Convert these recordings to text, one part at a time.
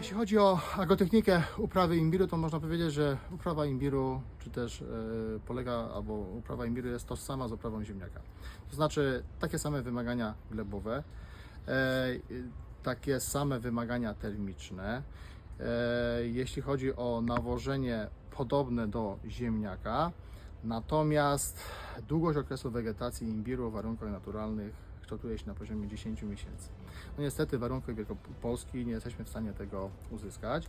Jeśli chodzi o agrotechnikę uprawy imbiru, to można powiedzieć, że uprawa imbiru, czy też e, polega, albo uprawa imbiru jest tożsama z uprawą ziemniaka. To znaczy takie same wymagania glebowe, e, takie same wymagania termiczne. E, jeśli chodzi o nawożenie podobne do ziemniaka, natomiast długość okresu wegetacji imbiru w warunkach naturalnych kształtuje się na poziomie 10 miesięcy. No niestety w warunkach Wielkopolski nie jesteśmy w stanie tego uzyskać.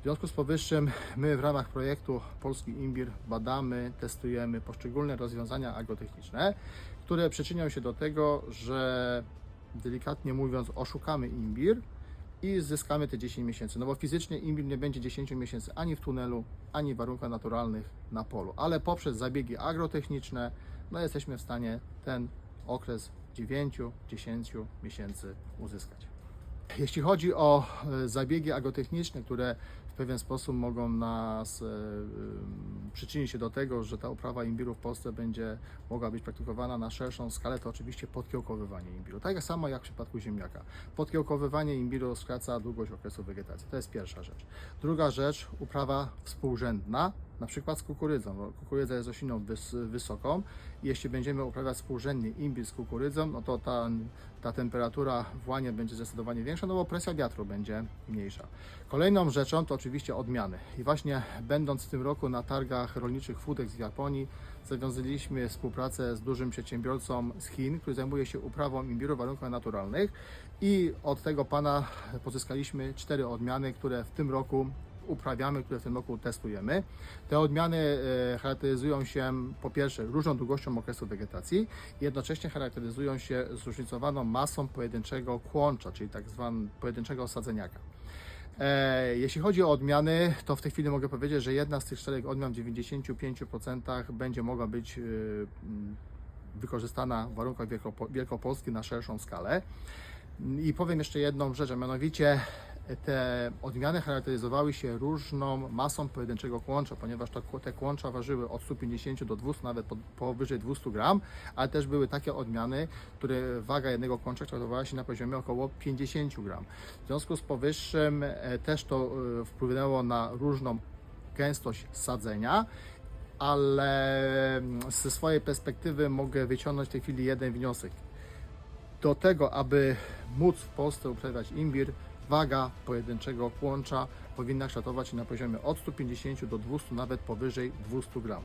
W związku z powyższym my w ramach projektu Polski Imbir badamy, testujemy poszczególne rozwiązania agrotechniczne, które przyczynią się do tego, że delikatnie mówiąc oszukamy imbir i zyskamy te 10 miesięcy. No bo fizycznie imbir nie będzie 10 miesięcy ani w tunelu, ani w warunkach naturalnych na polu, ale poprzez zabiegi agrotechniczne no jesteśmy w stanie ten okres 9-10 miesięcy uzyskać. Jeśli chodzi o e, zabiegi agrotechniczne, które w pewien sposób mogą nas e, przyczynić się do tego, że ta uprawa imbiru w Polsce będzie mogła być praktykowana na szerszą skalę, to oczywiście podkiełkowywanie imbiru. Tak samo jak w przypadku ziemniaka. Podkiełkowywanie imbiru skraca długość okresu wegetacji. To jest pierwsza rzecz. Druga rzecz, uprawa współrzędna, na przykład z kukurydzą. bo Kukurydza jest rośliną wys, wysoką jeśli będziemy uprawiać współrzędnie imbir z kukurydzą, no to ta, ta temperatura w łanie będzie zdecydowanie większa, no bo presja wiatru będzie mniejsza. Kolejną rzeczą to oczywiście odmiany. I właśnie będąc w tym roku na targach rolniczych Fudex w Japonii, zawiązaliśmy współpracę z dużym przedsiębiorcą z Chin, który zajmuje się uprawą imbiru w warunkach naturalnych i od tego pana pozyskaliśmy cztery odmiany, które w tym roku uprawiamy, które w tym roku testujemy. Te odmiany e, charakteryzują się po pierwsze różną długością okresu wegetacji i jednocześnie charakteryzują się zróżnicowaną masą pojedynczego kłącza, czyli tak zwanego pojedynczego osadzeniaka. E, jeśli chodzi o odmiany, to w tej chwili mogę powiedzieć, że jedna z tych czterech odmian w 95% będzie mogła być e, m, wykorzystana w warunkach Wielkopo- Wielkopolski na szerszą skalę. I powiem jeszcze jedną rzecz, a mianowicie te odmiany charakteryzowały się różną masą pojedynczego kłącza, ponieważ to, te kłącza ważyły od 150 do 200, nawet po- powyżej 200 gram, ale też były takie odmiany, które waga jednego kłącza kształtowała się na poziomie około 50 gram. W związku z powyższym e, też to e, wpłynęło na różną gęstość sadzenia, ale mm, ze swojej perspektywy mogę wyciągnąć w tej chwili jeden wniosek do tego, aby móc w Polsce uprawiać imbir, waga pojedynczego kłącza powinna kształtować się na poziomie od 150 do 200, nawet powyżej 200 gram.